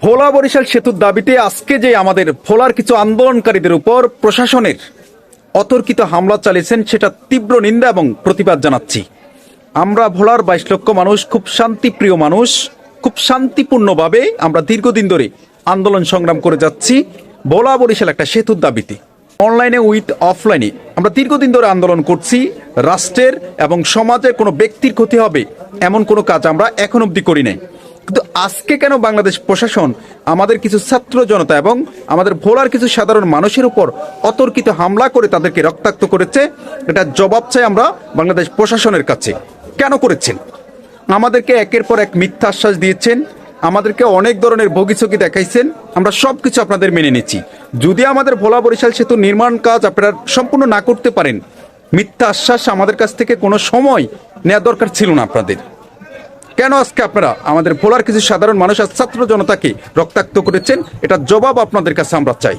ভোলা বরিশাল সেতুর দাবিতে আজকে যে আমাদের ভোলার কিছু আন্দোলনকারীদের উপর প্রশাসনের অতর্কিত হামলা চালিয়েছেন, সেটা তীব্র নিন্দা এবং প্রতিবাদ জানাচ্ছি। আমরা ভোলার বাইশ লক্ষ মানুষ, খুব শান্তিপ্রিয় মানুষ, খুব শান্তিপূর্ণভাবে আমরা দীর্ঘদিন ধরে আন্দোলন সংগ্রাম করে যাচ্ছি ভোলা বরিশাল একটা সেতুর দাবিতে। অনলাইনে উইথ অফলাইনে আমরা দীর্ঘদিন ধরে আন্দোলন করছি, রাষ্ট্রের এবং সমাজের কোনো ব্যক্তির ক্ষতি হবে এমন কোনো কাজ আমরা এখন অবধি করি নাই। কিন্তু আজকে কেন বাংলাদেশ প্রশাসন, আমাদের কিছু ছাত্র জনতা এবং আমাদের ভোলার কিছু সাধারণ মানুষের উপর অতর্কিত হামলা করে তাদেরকে রক্তাক্ত করেছে? এটা জবাব চাই আমরা বাংলাদেশ প্রশাসনের কাছে। কেন করেছেন? আমাদেরকে একের পর এক মিথ্যা আশ্বাস দিয়েছেন, আমাদেরকে অনেক ধরনের ভোগিচকি দেখাইছেন, আমরা সব কিছু আপনাদের মেনে নিচ্ছি। যদি আমাদের ভোলা বরিশাল সেতু নির্মাণ কাজ আপনারা সম্পূর্ণ না করতে পারেন মিথ্যা আশ্বাস আমাদের কাছ থেকে কোনো সময় নেওয়া দরকার ছিল না আপনাদের। কেন আজকে আপনারা আমাদের ভোলার কিছু সাধারণ মানুষ আর ছাত্র জনতাকে রক্তাক্ত করেছেন? এটা জবাব আপনাদের কাছে আমরা চাই।